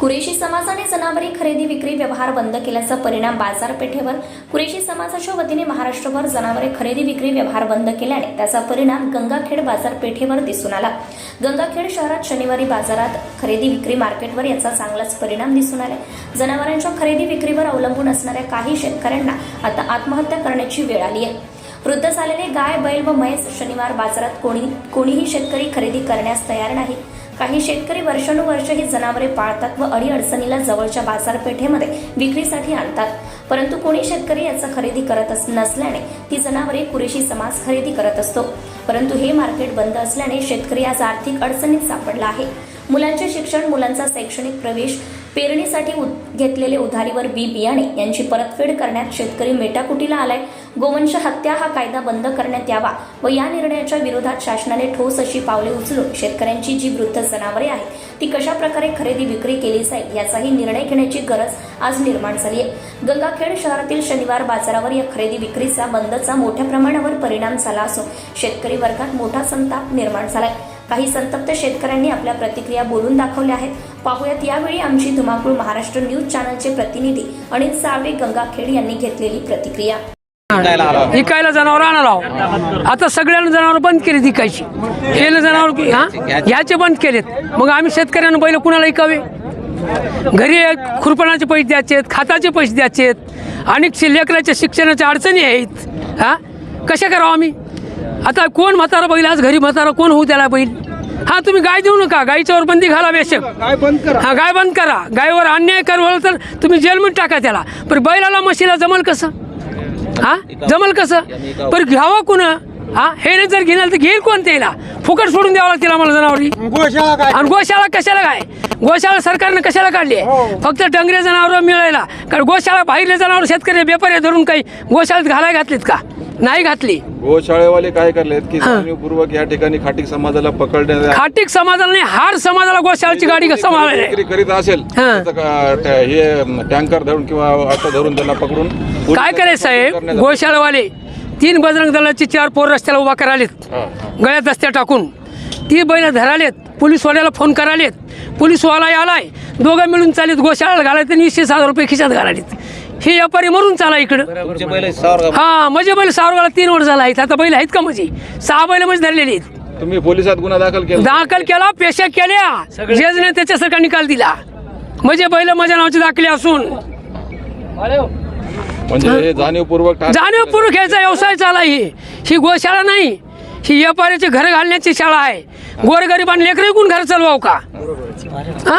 कुरेशी समाजाने जनावरे खरेदी विक्री व्यवहार बंद केल्याचा परिणाम बाजारपेठेवर कुरेशी समाजाच्या वतीने महाराष्ट्रभर जनावरे खरेदी विक्री व्यवहार बंद केल्याने त्याचा परिणाम गंगाखेड बाजारपेठेवर दिसून आला. गंगाखेड शहरात शनिवारी बाजारात खरेदी विक्री मार्केटवर याचा चांगलाच परिणाम दिसून आला जनावरांच्या खरेदी विक्रीवर अवलंबून असणाऱ्या काही शेतकऱ्यांना आता आत्महत्या करण्याची वेळ आली आहे. वृद्ध झालेले गाय बैल व म्हैस शनिवार बाजारात कोणी कोणीही शेतकरी खरेदी करण्यास तयार नाही. काही शेतकरी वर्षानुवर्ष ही जनावरे पाळतात व अडीअडचणीला जवळच्या बाजारपेठेमध्ये विक्रीसाठी आणतात. परंतु कोणी शेतकरी याचा खरेदी करत अस- नसल्याने ती जनावरे पुरेशी समाज खरेदी करत असतो. परंतु हे मार्केट बंद असल्याने शेतकरी आज आर्थिक अडचणीत सापडला आहे. मुलांचे शिक्षण मुलांचा शैक्षणिक प्रवेश पेरणीसाठी उद- घेतलेले उधारीवर बी बियाणे यांची परतफेड करण्यात शेतकरी मेटाकुटीला आलाय. गोवंश हत्या हा कायदा बंद करण्यात यावा व या निर्णयाच्या विरोधात शासनाने ठोस अशी पावले उचलून शेतकऱ्यांची जी वृद्ध जनावरे आहेत ती कशा प्रकारे खरेदी विक्री केली जाईल याचाही निर्णय घेण्याची गरज आज निर्माण झाली आहे. गंगाखेड शहरातील शनिवार बाजारावर या खरेदी विक्रीचा बंदचा मोठ्या प्रमाणावर परिणाम झाला असून शेतकरी वर्गात मोठा संताप निर्माण झालाय. काही संतप्त शेतकऱ्यांनी आपल्या प्रतिक्रिया बोलून दाखवल्या आहेत. पाहुयात यावेळी आमची धुमाकूळ महाराष्ट्र न्यूज चॅनलचे प्रतिनिधी अनिल साळवे गंगाखेड यांनी घेतलेली प्रतिक्रिया. विकायला जनावर आणाला आता सगळ्यांना जनावर बंद केली विकायची हे जनावर हा? ह्याचे बंद केलेत. मग आम्ही शेतकऱ्यांना बैल कुणाला विकावे घरी खुरपणाचे पैसे द्यायचे खाताचे पैसे द्यायचे अनेक लेकराच्या शिक्षणाच्या अडचणी आहेत. हा? कशा करावं आम्ही? आता कोण म्हातारा बैल? आज घरी म्हातारा कोण होऊ त्याला बैल? हा तुम्ही गाय देऊ नका. गायीच्यावर बंदी घाला बेशक. काय बंद करा. हा गाय बंद करा. गायवर अन्याय करवलं तर तुम्ही जेलमध्ये टाका त्याला. पण बैलाला म्हशीला जमल कसं? हा? जमल कसं? पण घ्यावं कोण? हा? हे जर घेणार तर घेईल कोण त्याला? फुकट सोडून द्यावं लागतील आम्हाला जनावरी. आणि गोशाळा कशाला काय? गोशाळा सरकारनं कशाला काढली? आहे? फक्त डंगरे जनावर मिळायला. कारण गोशाळा बाहेरले जनावर शेतकरी व्यापारी धरून काही गोशाळेत घालाय घातलीत का? नाही घातली. गोशाळेवाले काय करलेत की जाणीवपूर्वक या ठिकाणी खाटीक समाजाला पकडण्यात खाटीक समाजाला नाही हार समाजाला गोशाळाची गाडी विक्री करीत असेल हा. त्याचं का- ट- हे टँकर धरून किंवा ऑटो धरून त्यांना पकडून काय करायचं साहेब. गोशाळेवाले तीन बजरंग दलाची चार पोर रस्त्याला उभा करालेत. हा, हा. गळ्यात रस्त्या टाकून. ती बैल धरालेत पोलीसवाल्याला फोन करालेत. पोलीसवाला आलाय. दोघं मिळून चालीत गोशाळाला घालायत आणि वीसशे हजार रुपये खिशात घालालेत हे व्यापारी मरून चाला इकडं. हा म्हणजे बैल सावरगाला तीन वर्ष झाला आहेत. आता बैल आहेत का म्हणजे सहा बैल म्हणजे धरलेली आहेत. तुम्ही पोलिसात गुन्हा दाखल केला. दाखल केला पेशा केल्या. जजने त्याच्यासारखा निकाल दिला. म्हणजे बैल माझ्या नावाचे दाखले असून. म्हणजे जाणीवपूर्वक जाणीवपूर्वक ह्याचा व्यवसाय चाला ही. ही गोशाळा नाही. ही व्यापाऱ्याची घर घालण्याची शाळा आहे. गोरगरिबांना लेकरं विकून घर चालवाव का? हा?